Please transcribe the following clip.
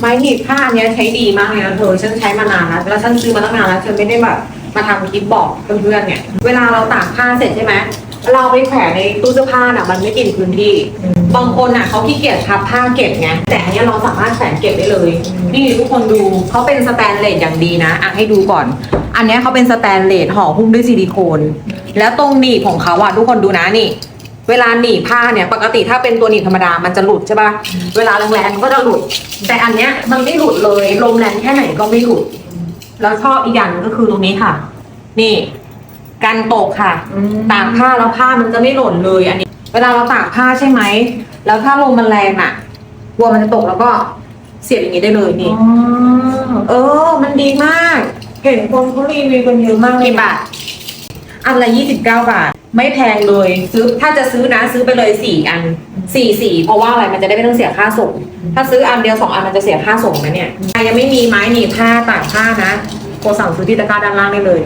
ไม้หนีบผ้าอันเนี้ยใช้ดีมากเลยนะเธอฉันใช้มานานแล้วแล้วฉันซื้อมาตั้งนานแล้วฉันไม่ได้แบบมาทำคลิปบอกเพื่อนๆเนี่ย เวลาเราตากผ้าเสร็จใช่ไหมเราไปแขวนในตู้เสื้อผ้าน่ะมันไม่กินพื้นที่ บางคนอะเขาขี้เกียจพับผ้าเก็บไงแต่อันเนี้ยเราสามารถแขวนเก็บได้เลย นี่ทุกคนดูเขาเป็นสแตนเลสอย่างดีนะอะให้ดูก่อน อันเนี้ยเขาเป็นสแตนเลสห่อหุ้มด้วยซิลิโคน แล้วตรงหนีบของเขาอะทุกคนดูนะนี่ เวลาหนีบผ้าเนี่ย ปกติถ้าเป็นตัวหนีบธรรมดามันจะหลุดใช่ปะเวลาแรงๆมันก็จะหลุด แต่อันเนี้ยมันไม่หลุดเลยลมแรงแค่ไหนก็ไม่หลุด แล้วชอบอีกอย่างหนึงก็คือตรงนี้ค่ะ นี่กันตกค่ะตากผ้าแล้วผ้ามันจะไม่หล่นเลยอันนี้ เวลาเราตากผ้าใช่ไหมแล้วถ้าลมมันแรงอะกลัวมันจะตกแล้วก็เสียบอย่างนี้ได้เลยนี่เออ มันดีมาก เห็นคนเขารีวิวกันเยอะมากเลยกี่บาทอันละยี่สิบเก้าบาท ไม่แพงเลยซื้อถ้าจะซื้อนะซื้อไปเลยสี่อันสี่สี่เพราะว่าอะไรมันจะได้ไม่ต้องเสียค่าส่ง ถ้าซื้ออันเดียวสองอันมันจะเสียค่าส่งนะเนี่ยใครยังไม่มีไม้หนีบผ้าตากผ้านะโทรสั่งซื้อที่ตะกร้าด้านล่างได้เลย